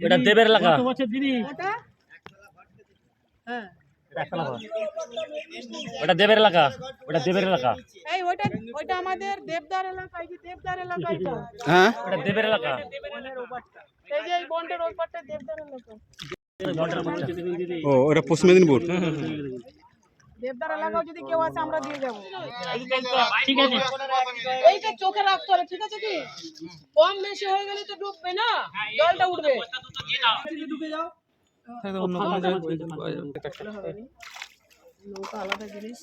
এটা দেবের এলাকা ওটা? হ্যাঁ। দেবের এলাকা ওটা দেবের এলাকা এই ওইটা ওইটা আমাদের দেবদার এলাকা এই দেবদার এলাকা এটা। হ্যাঁ? ওটা দেবের এলাকা এই যে এই বন্ডের ওই পাটটা দেবদার এলাকা। ও ওটা পশ্চিম মেদিনীপুর? দেবদার এলাকাও যদি কেউ আছে আমরা দিয়ে যাব। ঠিক আছে। এইটা চোখে রাখতে হবে ঠিক আছে কি? কম বেশি হয়ে গেলে তো ডুববে না? জলটা উঠবে। ঢুকে যাও নৌকা আলাদা জিনিস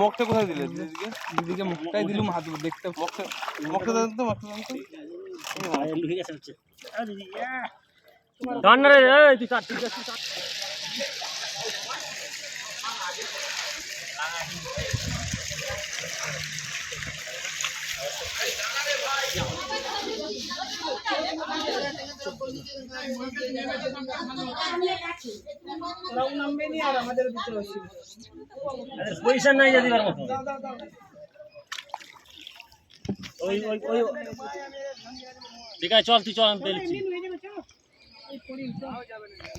মগটা কোথায় দিলে? দিদিকে? দিদিকে মগটাই দিলুম হাত দেখতে মগটা মগটা দেন তো মগটা দেন তো। এই তুই কাট ঠিক আছে ওরাও নামবে নি আর আমাদের দিতে অসুবিধা পয়সা নাই যদি মতো ওই ওই ঠিক আছে, চল, তুই চল, আমি পেলেছি যাবে চলো।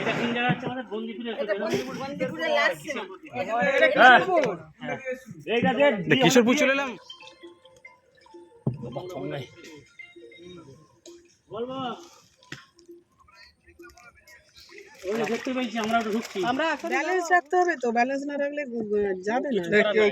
এটা কোন জায়গা আছে আমাদের? বন্দিপুরে এটা। কিশোরপুর। এইটা দে কিশোরপুর। চলে এলাম। আমরা ওটা ঢুকছি আমরা ব্যালেন্স রাখতে হবে তো ব্যালেন্স না রাখলে যাবে না কেউ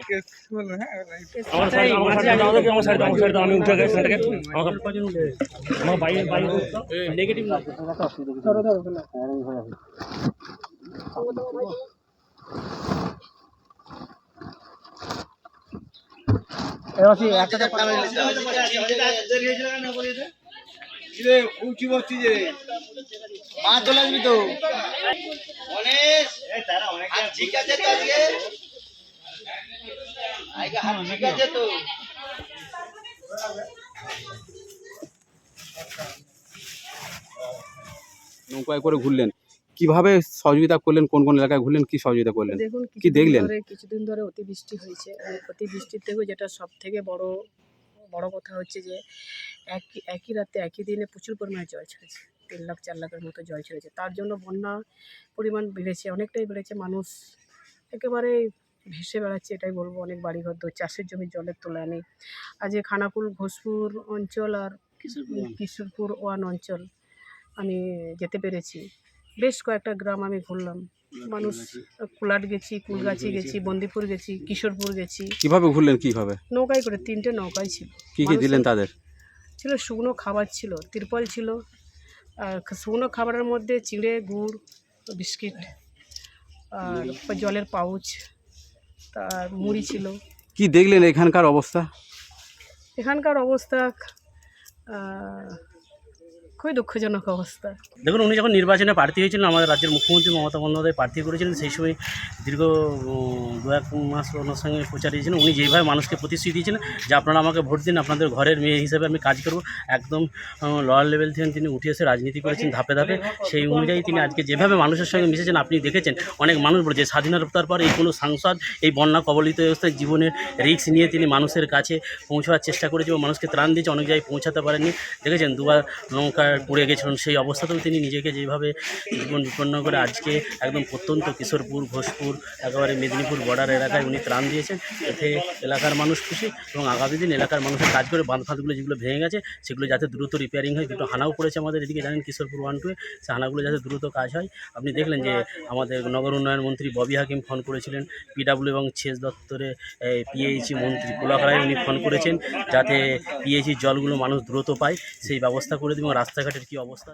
হ্যাঁ ফেলো। উঁচু বসছি যে। মা চলে আসবি তো। ঠিক আছে তো আজকে? আজকে ঠিক আছে তো? নৌকায় করে ঘুরলেন। কীভাবে সহযোগিতা করলেন? কোন কোন এলাকায় ঘুরলেন? কি সহযোগিতা করলেন? দেখুন কি দেখলেন? কিছুদিন ধরে অতিবৃষ্টি হয়েছে। অতিবৃষ্টির থেকেও যেটা সব থেকে বড় বড় কথা হচ্ছে যে একই একই রাতে একই দিনে প্রচুর পরিমাণে জল ছেড়েছে। তিন লাখ চার লাখের মতো জল ছেড়েছে। তার জন্য বন্যা পরিমাণ বেড়েছে অনেকটাই বেড়েছে। মানুষ একেবারে ভেসে বেড়াচ্ছে এটাই বলব। অনেক বাড়িঘর তো চাষের জমির জলের তোলা নেই। আজ এই খানাকুল ঘোষপুর অঞ্চল আর কিশোরপুর ওয়ান অঞ্চল আমি যেতে পেরেছি। বেশ কয়েকটা গ্রাম আমি ঘুরলাম। মানুষ কুলাট গেছি কুলগাছি গেছি বন্দিপুর গেছি কিশোরপুর গেছি। কীভাবে ঘুরলেন কীভাবে? নৌকায় করে তিনটে নৌকায় ছিল। কি কি দিলেন তাদের? ছিল শুকনো খাবার ছিল তিরপল ছিল আর শুকনো খাবারের মধ্যে চিড়ে গুড় বিস্কিট আর জলের পাউচ তার মুড়ি ছিল। কি দেখলেন এখানকার অবস্থা? এখানকার অবস্থা খুবই দুঃখজনক অবস্থা। দেখুন, উনি যখন নির্বাচনে প্রার্থী হয়েছিলেন, আমাদের রাজ্যের মুখ্যমন্ত্রী মমতা বন্দ্যোপাধ্যায় প্রার্থী করেছিলেন, সেই সময় দীর্ঘ দু এক মাস ওনার সঙ্গে প্রচার দিয়েছিলেন উনি যেভাবে মানুষকে প্রতিশ্রুতি দিয়েছিলেন, যে আপনারা আমাকে ভোট দিন, আপনাদের ঘরের মেয়ে হিসেবে আমি কাজ করব, একদম লোয়ার লেভেল থেকে তিনি উঠে এসে রাজনীতি করেছেন ধাপে ধাপে। সেই অনুযায়ী তিনি আজকে যেভাবে মানুষের সঙ্গে মিশেছেন, আপনি দেখেছেন, অনেক মানুষ বলে যে স্বাধীনতার পর এই কোনো সাংসদ, এই বন্যা কবলিত অবস্থায় জীবনের রিস্ক নিয়ে তিনি মানুষের কাছে পৌঁছাবার চেষ্টা করেছে এবং মানুষকে ত্রাণ দিয়েছে, অনেক জায়গায় পৌঁছাতে পারেননি। দেখেছেন, দুবার নৌকা পুড়ে গেছিলেন সেই অবস্থাতেও তিনি নিজেকে যেভাবে জীবন বিপন্ন করে আজকে একদম প্রত্যন্ত কিশোরপুর, ঘোষপুর, একেবারে মেদিনীপুর বর্ডার এলাকায় উনি ত্রাণ দিয়েছেন। এতে এলাকার মানুষ খুশি এবং আগামী দিন এলাকার মানুষের কাজ করে বাঁধ ফাঁধগুলো যেগুলো ভেঙে গেছে, সেগুলো যাতে দ্রুত রিপেয়ারিং হয়। দুটো হানাও পড়েছে আমাদের এদিকে, জানেন কিশোরপুর ওয়ান টুয়ে সে হানাগুলো যাতে দ্রুত কাজ হয়। আপনি দেখলেন যে আমাদের নগর উন্নয়ন মন্ত্রী ববি হাকিম ফোন করেছিলেন। পিডাব্লিউ এবং সেচ দপ্তরে পিএইচি মন্ত্রী পুলাকড়ায় উনি ফোন করেছেন, যাতে পিএইচি জলগুলো মানুষ দ্রুত পায়। সেই ব্যবস্থা করে দেবেন এবং রাস্তাঘাটের কী অবস্থা?